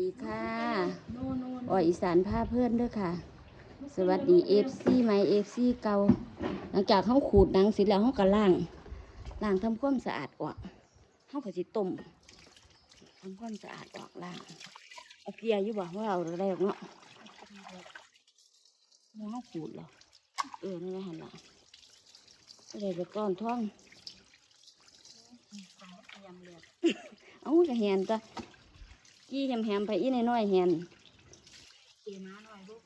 ดีค่ะโน่นโน่นออยอีสานพาเพื่อนเด้วยค่ะ สวัสดีเอฟซีไมเอฟซีเก่าหลังจากเขาขูดหนังเสร็จแล้วเขาก็ล้างล้างทำความสะอาดออกเขาก็สิต้มทำความสะอาดออกล้างเอาเกลียอยู่บ่ว่าเอาอะไรออกเนาะมองเขาขูดเหรอเออนั่นแหละหันละอะไรไปก้อนท้องยำเลือดเอากระแหนตะ กี้แหมๆไปอีน้อยๆแหนเกมาหน่อยลูก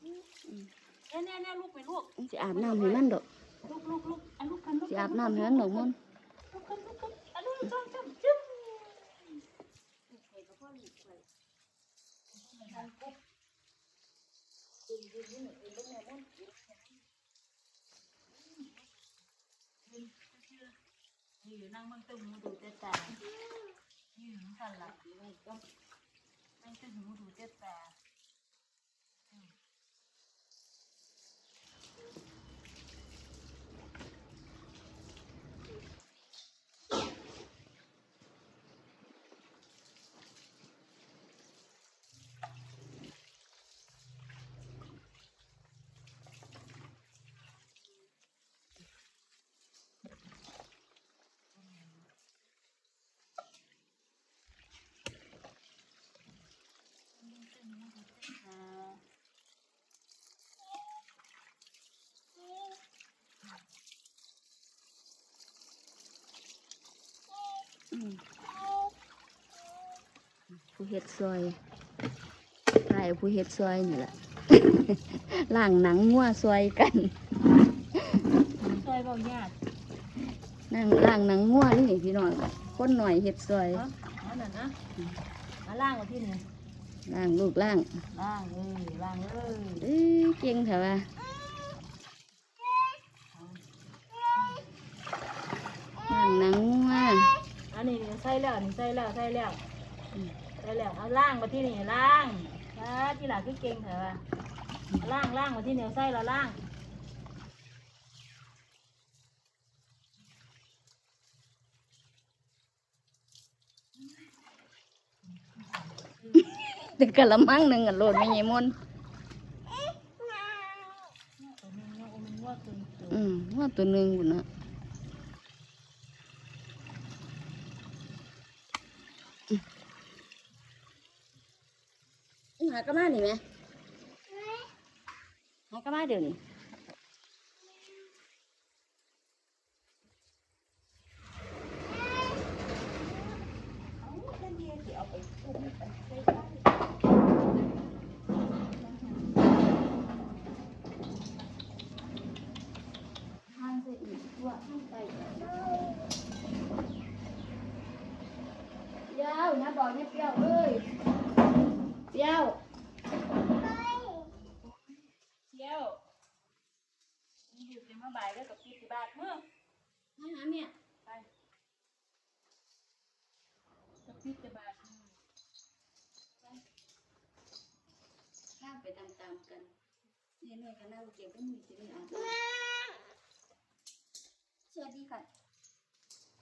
แน่แน่แน่ลูกไปลูกมันสิอาบน้ำให้มันดอกลูกลูกลูกอันลูกกันลูกสิอาบน้ำให้มันดอกมันลูกกันลูกกันอันลูกจ้องจ้องจึ๊บลูกไปกับพ่อลูกไปมันปุ๊บกินกินกินกินลูกแม่บ้านกินนี่อยู่นั่งมันตึงหูดูเจ๊ตานี่อยู่สั่นหลับนี่ก็ นั่งตึงหูดูเจ๊ตาอืม ผู้เฮ็ดซอยใช่ผู้เฮ็ดซอยนี่แหละล่างหนังงัวซอยกันซอยเบาหยาดนั่งล่างหนังงัวนี่นี่พี่น้องคนหน่อยเฮ็ดซอยเนาะเอาหน่อยนะมาล่างมาที่นี่ล่างลูกล่างล่างเลยล่างเลยเอ้ยเก่งเถอะว่าล่างหนังงัวอั นนี้นี่ใส่แล้วนี่ใส่แล้วใส่แล้วอืมใส่แล้วเอาล่างมาที่นี่ล่างนะที่หลังคือเก่งเถอะว่ะเอาล่างล่างมาที่นี่ใส่แล้วล่างแต่กะละมังหนึ่งอะโหลดไม่ใหญ่มนตัวนึงเนาะเอามันว่าตัวอืมว่าตัวหนึ่งบุญนะ หากระมาหนิไหมหากระมาเดี๋ยวนี้ ทานใส่อีกตัวทานใส่เปรี้ยวนะบอกเนี่ยเปรี้ยวเอ้ยเปรี้ยว เที่ยวนี่อยู่ เป็นมาบ่ายแล้วกับปีสิบาทเมื่อมาหาแม่ไปกับปีสิบาทอืมข้ามไปตามๆกันเนี่ยหน่วยกันน่าเก็บก็มีสิมีอาบสวัสดีค่ะ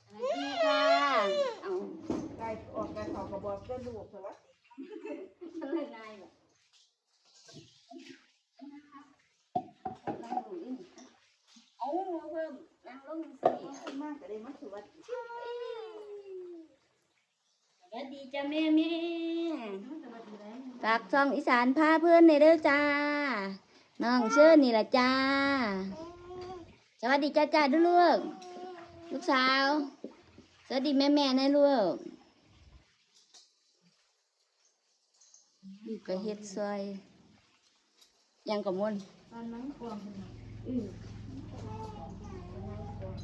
สวัสดีค่ะเอาไก่ออกไก่เขากระบอกก็ลูกเถอะวะมันเลยง่ายแบบล้างดูนี่เอาเพิ่มล้างลงสิขึ้นมากก็เลยมาสวัสดีสวัสดีจ้าแม่แม่สวัสดีแล้วฝากช่องอีสานพาเพื่อนในเด้อจ้า น้องเชิญนี่ละจ้า สวัสดีจ้าจ้าด้วยลูก ลูกสาว สวัสดีแม่แม่นะลูกนี่ก็เฮ็ดซอย ยังกับมุนตอนนั้นความเป็นไงอือ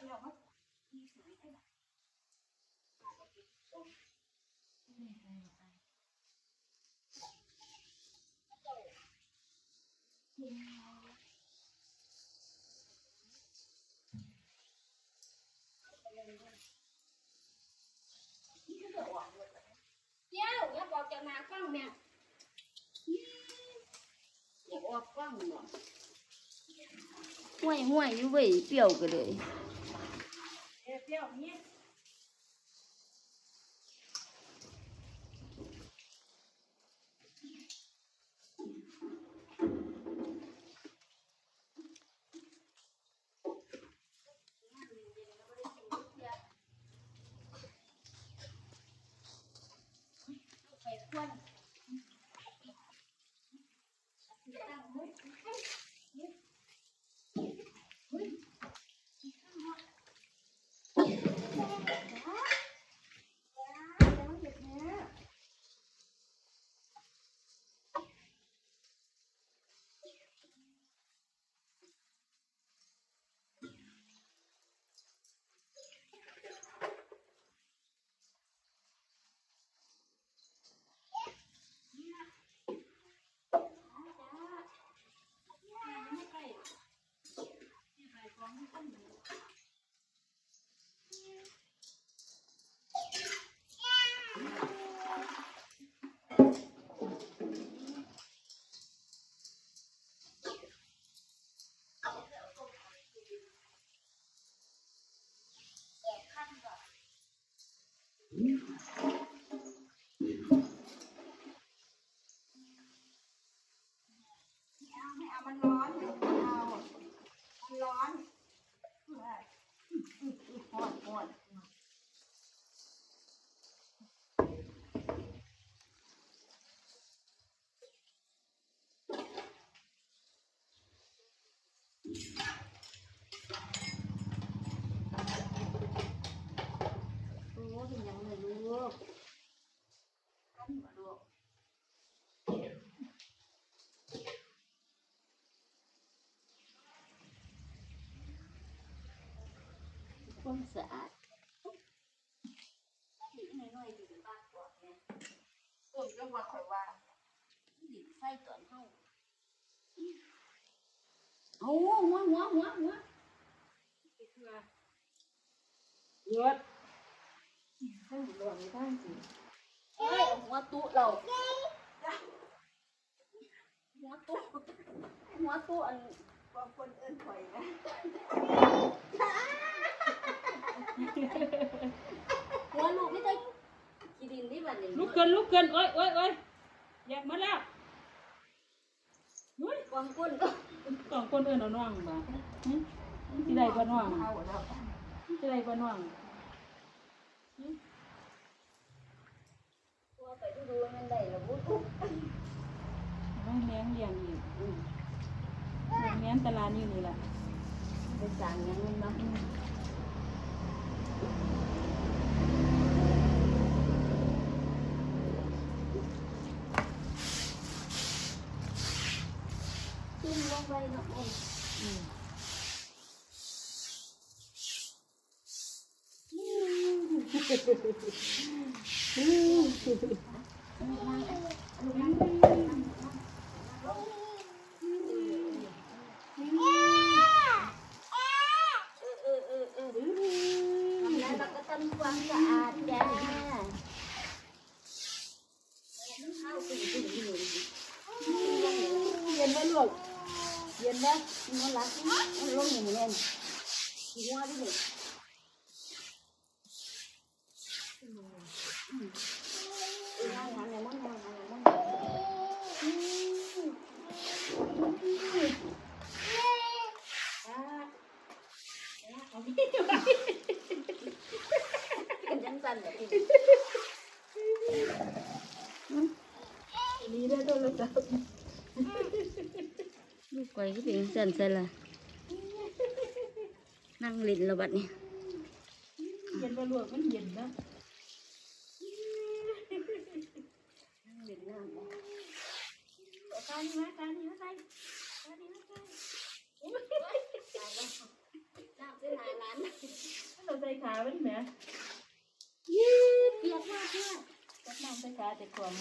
เดี๋ยใช่ไเปเจ้าอย่าบอกจะมาฟังแม่อย่าออกฟังหรอห่วยห่วยอยู่เว้ยเปรี้ยวกันเลย เอ๊ะเปรี้ยวนี่ ไปควนโอ้เป็นหยังเลยลูกอันบ่ลูก ความสะอาดน้อยๆดีบ้านกว่าแม่เออจังว่าข่อยว่าดิไฟตอนเฮาเอาหัวหัวหัวหัวเลือดให้หลวงได้สิเอ้ยเอาหัวตู้เราหัวตู้หัวตู้อันบางคนเอิ้นข่อยนะ หัวลูกไม่ได้กินดินนี่บัดนี้ลุกเกินลุกเกินโอ้ยโอ้ยโอ้ยอยากมาแล้วเฮ้ยกองก้นสองคนเอิ้นเอาน้องบ่หึสิได้บ่น้องเอาแล้วสิได้บ่น้องตัวไปดูดูมันได้แล้วบุทุกต้องเลี้ยงเลี้ยงอีกอืมเลี้ยงตลาดอยู่นี่ล่ะไปสั่งหยังมันมา ขึ้นลงไปเนาะโอ้ยอืม เออเออเออเออทำแล้วเราก็ทำความสะอาดจ้าเข้าตึงตึงอยู่ เย็นบ่ลูกเย็นบ่มันรักมันลงอย่างนี้เองหัวดิเลยงานงานเนี่ยมันงานงานมันเป็นจังสันแบบนี้นี่ได้โทรศัพท์ ลูกไก่ก็เป็นจังสันใส่ละนั่งเลินแล้วบัดนี้เย็นบ่ลูกมันเย็นนะนั่งลินน้ำตานี่มาตานี่มาใส่ตานี่มาใส่ตายแล้วน้ำเส้นหายร้านเราใส่ขามันแหมยืดเปียกมากเลยจับน้ำแต่ความ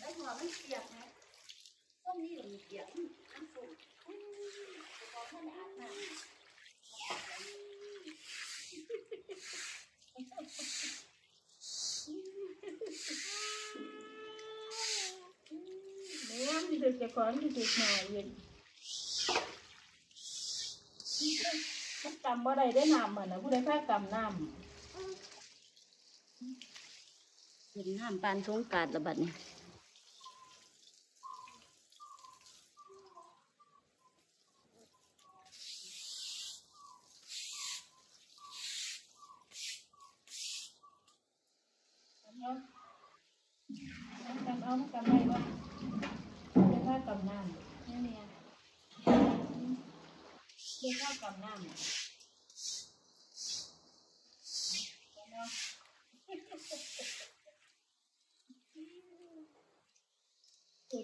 ไอ้หัวมันเปียกนะต้นนี้มันเปียกมันสูงพอท่านอาบน้ำ เนี่ยที่ถึ กจะความที่ถึกหน่อยเย็นมันกำบ่ได้ได้น้ำมันนะผู้ใดพากำน้ำเห็นน้ำปานสงกรารระบัดเนี่ยเอากำเอากำได้บ่ผู้ใดพากำน้ำนี่เนี่ยผู้ใดพากำน้ำ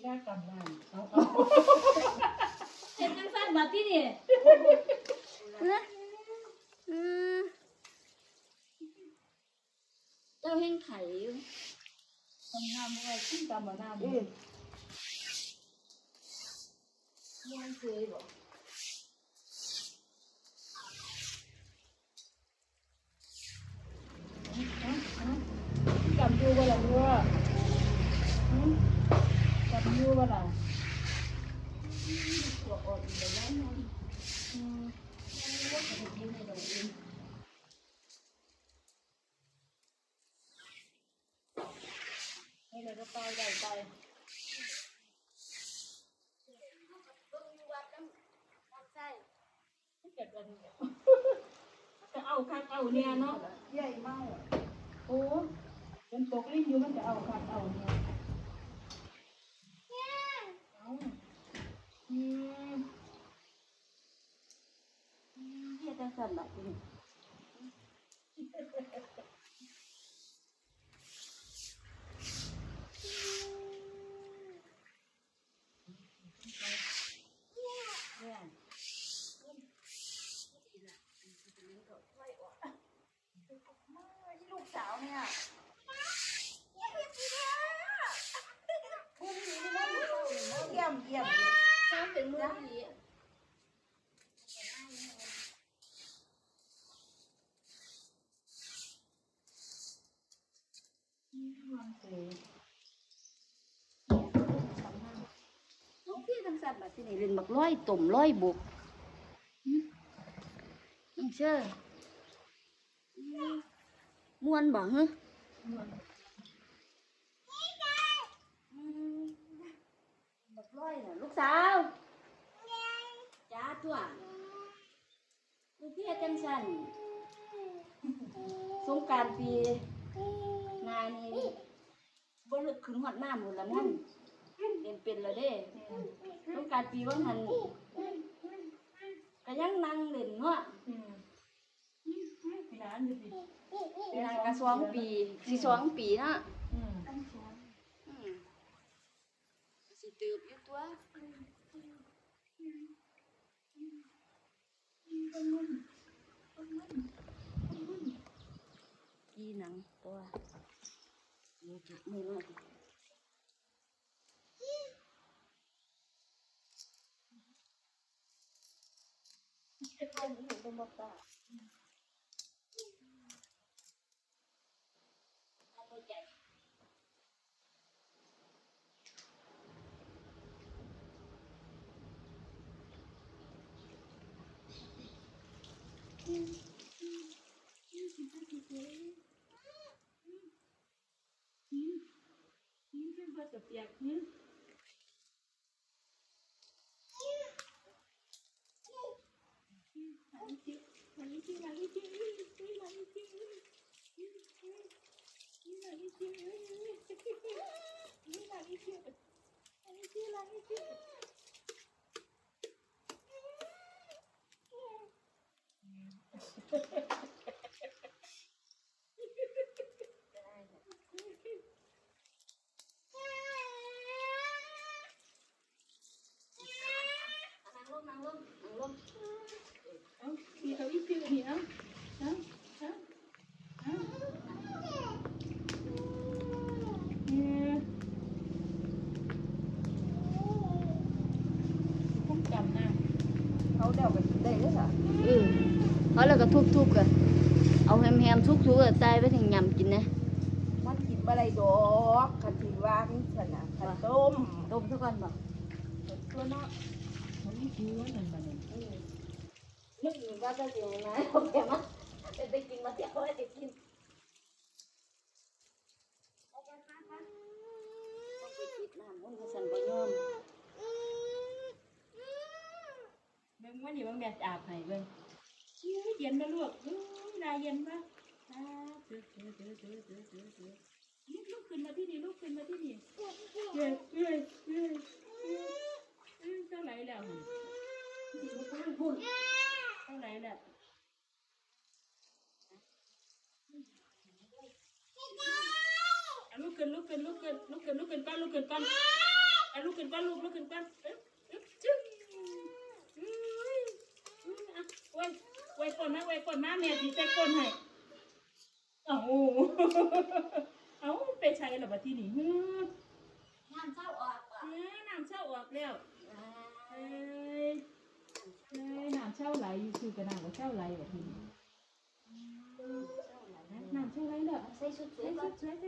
ผู้ใดพากำน้ำเอาเอาเจ็บจังสั้นบัดที่นี่เอ้อเออเจ้าแห้งไข่อยู่กำน้ำไว้ขึ้นกำบ่น้ำอืมมันเคยบอก จำอยู่บ่ล่ะวัวหืมจำอยู่บ่ล่ะ ตัวอ่อนเลยนะมัน อืม ว่าจะกินในดอกเอง ให้เราจะไปได้ไปเบิ่งอยู่วัดน้ำน้ำใส่เกิดวันจะเอาคักเอาเนี่ยเนาะใหญ่มากโอ้จนตกลิ้นอยู่มันจะเอาคักเอาเนี่ยเอาอืมเฮ็ดจังซั่นละทีนี้ ลูกสาวเนี่ยเยี่ยมเยี่ยมถ้างเป็นมื้อดีมันสวยน้องพี่จังซั่นล่ะทีนี้เล่นบักร้อยต้มร้อยบุกหึจังเชื่อ ม่วนบ่ฮะอืมบักร้อยน่ะลูกสาวจ้าตัวลูกพี่เฮ็ดจังสันสงกรารปีงานนี้บ่ลึกขึ้นฮอดน้ำหมดละนั่นเป็นเป็นแล้วเด้สงกรารปีว่าหันก็ยังนั่งเล่นเนาะอืมพี่น้าดูสิ นางกะสองปีสิสองปีเนาะอืมอืมสิตืบอยู่ตัวกีหนังตัวมือจุกมือเลยนี่ เป็ นภาษาเปียกนี่พอแล้วก็ทุบๆกันเอาแฮมๆทุบๆก็ตายไปถึงยำกินนะมันกินบ่ได้ดอกคันสิวางซั่นน่ะคันต้มต้มซะก่อนบ่ตัวเนาะมันนี่คือว่านั่นบัดนี้นึกอยู่ว่าจะสิยังไงเอาแกมาจะได้กินมาเที่ยวได้กินต้องไปคิดน้ำมันก็สั่นบ่ยอ มเบิ่งว่านี่บางแดดอาบให้เบิ่งเย็นบ่ลูกอุ้ยนายเย็นปะอ่าเจอเจอเจอเจอเจอเจอเจอลุกลุกขึ้นมาที่นี่ลุกขึ้นมาที่นี่เอ้ยเอ้ยเอ้ยเอ้ยเอ้ยเท่าไหร่แล้วหั่นพูดเท่าไหร่แล้วลุกขึ้นลุกขึ้นลุกขึ้นลุกขึ้นลุกขึ้นก่อนลุกขึ้นก่อนอะลุกขึ้นก่อนลูกลุกขึ้นก่อนเอ๊ะเอ๊ะจึ๊งอุ้ยอุ้ยอะไว้ไว้ ก่อนนะไว้ก่อนนะแม่สิใส่ก่อนให้เอ้าเอ้าไปใช้เหรอบัดที่นี่ฮึน้ำเช้าออกบ่เอ้ยน้ำเช่าออกแล้วเอ้ยเอ้ยน้ำเช่าไหลอยู่คือกระน้ำก็เช่าไหลแบบนี้น้ำเช่าไหลแล้วใส่ชุดสวใส่ยชุก่อนดสวยใส่ช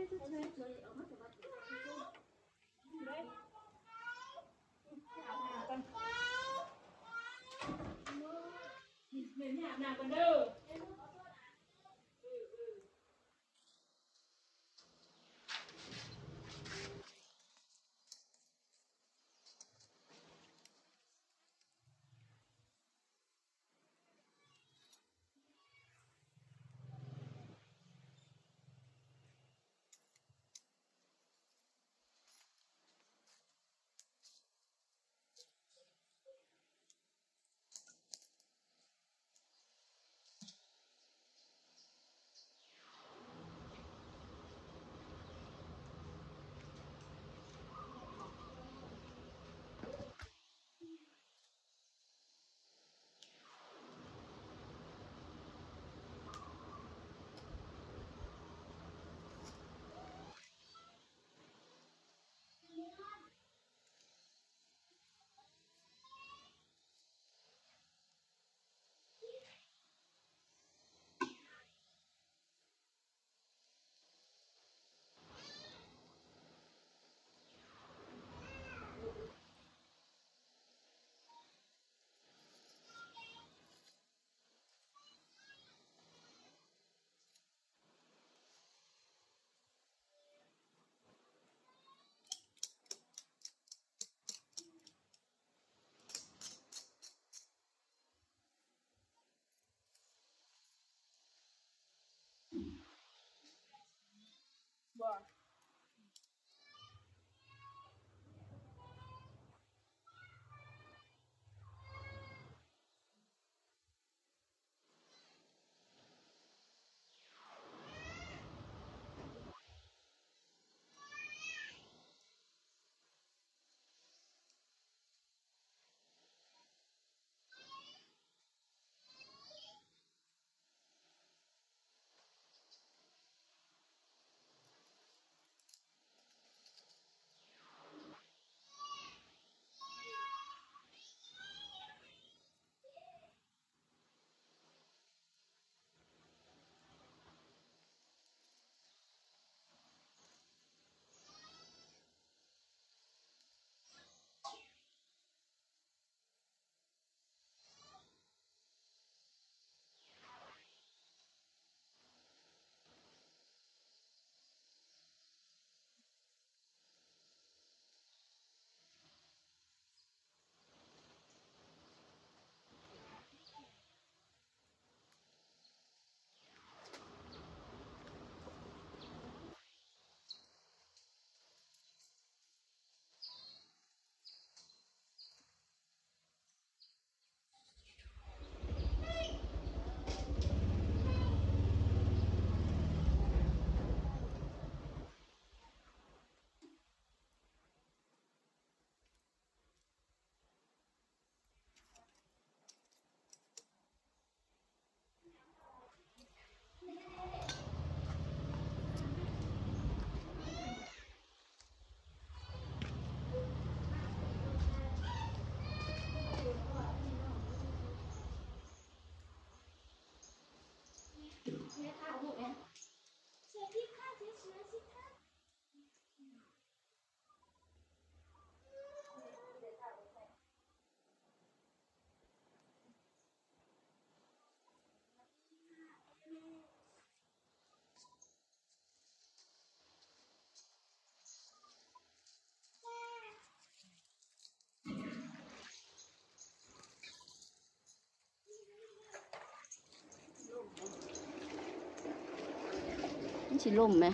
ุดสวย สิล่มไหม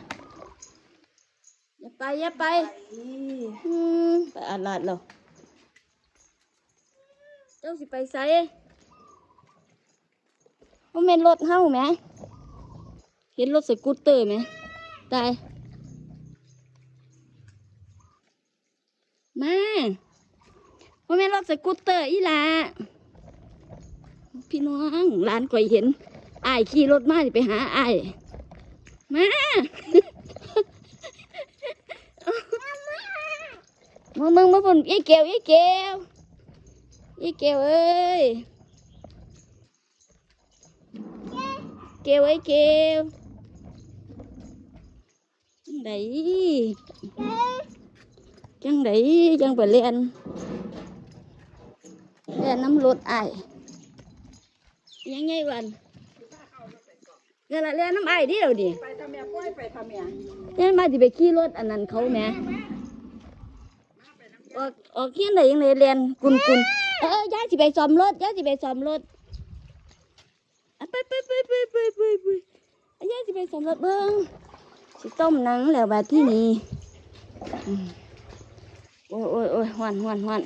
อย่าไปอย่าไปอีอืมไปอาลาดเราเจ้าสิไปไสว่าแม่นรถเฮาไหมเห็นรถสกูตเตอร์ไหมตายมาว่าแม่นรถสกูตเตอร์อีหลาพี่น้องหลานก่อยเห็นอ้ายขี่รถมาสิไปหาอ้าย มามึงมึงมาบนยี่เกลยี่เกลยี่เกลเอ้ยเกลเอ้ย เกลจังไดจังไดจังไปเรียนเรียนน้ำรถไอายยังไงวันเรียนละเรียนน้ำไอายเดียวดิไปทำแม่ป้อยไปทำแม่เรียนมาที่ไปขี่รถอันนั้นเขาแหม่ออกออกเขียนได้ยังไงเรียนกุนกุนเออเออย่าสิไปซ่อมรถย่าสิไปซ่อมรถอะไปไปไปไปไปไปไปอะย่าสิไปซ่อมรถเบิ้งสิต้มหนังแล้วแบบที่นี่อืมโอ้ยโอ้ยโอ้ยหวานหวานหวาน